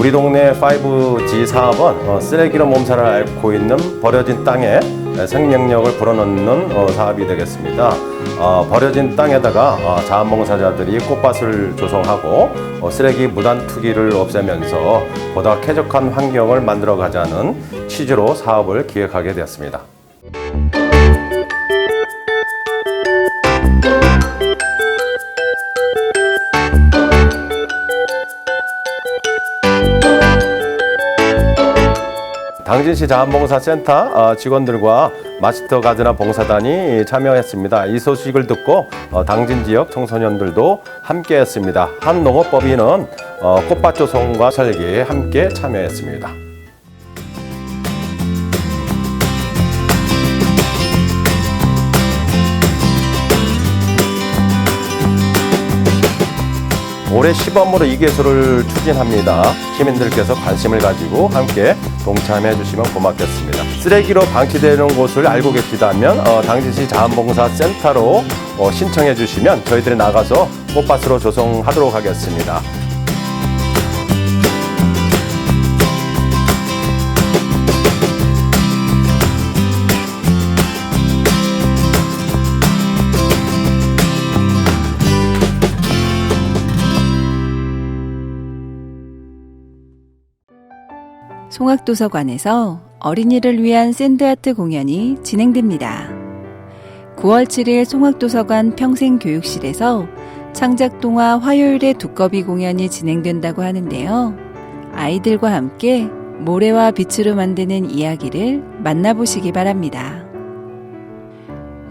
우리 동네 5G 사업은 어, 쓰레기로 몸살을 앓고 있는 버려진 땅에 생명력을 불어넣는 어, 사업이 되겠습니다. 어, 버려진 땅에다가 어, 자원봉사자들이 꽃밭을 조성하고 어, 쓰레기 무단 투기를 없애면서 보다 쾌적한 환경을 만들어 가자는 취지로 사업을 기획하게 되었습니다. 당진시 자원봉사센터 어, 직원들과 마스터 가드나 봉사단이 참여했습니다. 이 소식을 듣고 어, 당진 지역 청소년들도 함께했습니다. 한 농업법인은 어, 꽃밭 조성과 설계에 함께 참여했습니다. 올해 시범으로 이 개소를 추진합니다. 시민들께서 관심을 가지고 함께 동참해 주시면 고맙겠습니다. 쓰레기로 방치되는 곳을 알고 계시다면 어, 당진시 자원봉사센터로 어, 신청해 주시면 저희들이 나가서 꽃밭으로 조성하도록 하겠습니다. 송악도서관에서 어린이를 위한 샌드아트 공연이 진행됩니다. 9월 7일 송악도서관 평생교육실에서 창작동화 화요일의 두꺼비 공연이 진행된다고 하는데요. 아이들과 함께 모래와 빛으로 만드는 이야기를 만나보시기 바랍니다.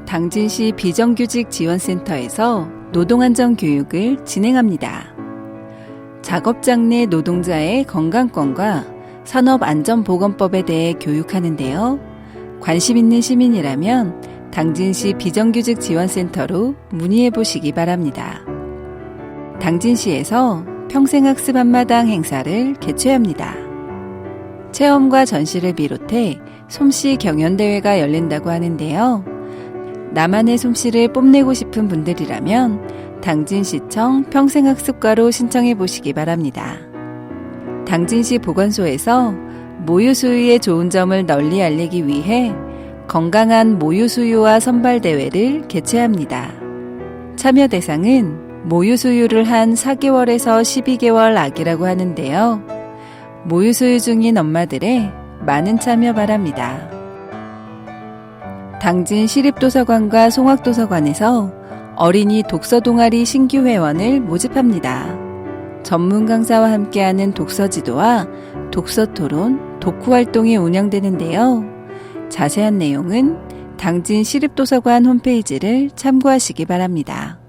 당진시 비정규직 지원센터에서 노동안전 교육을 진행합니다. 작업장 내 노동자의 건강권과 산업안전보건법에 대해 교육하는데요. 관심 있는 시민이라면 당진시 비정규직 지원센터로 문의해 보시기 바랍니다. 당진시에서 평생학습 한마당 행사를 개최합니다. 체험과 전시를 비롯해 솜씨 경연대회가 열린다고 하는데요. 나만의 솜씨를 뽐내고 싶은 분들이라면 당진시청 평생학습과로 신청해 보시기 바랍니다. 당진시 보건소에서 모유 수유의 좋은 점을 널리 알리기 위해 건강한 모유 수유와 선발 대회를 개최합니다. 참여 대상은 모유 수유를 한 4개월에서 12개월 아기라고 하는데요. 모유 수유 중인 엄마들의 많은 참여 바랍니다. 당진 시립도서관과 송악도서관에서 어린이 독서 동아리 신규 회원을 모집합니다. 전문 강사와 함께하는 독서 지도와 독서 토론, 독후 활동이 운영되는데요. 자세한 내용은 당진 시립도서관 홈페이지를 참고하시기 바랍니다.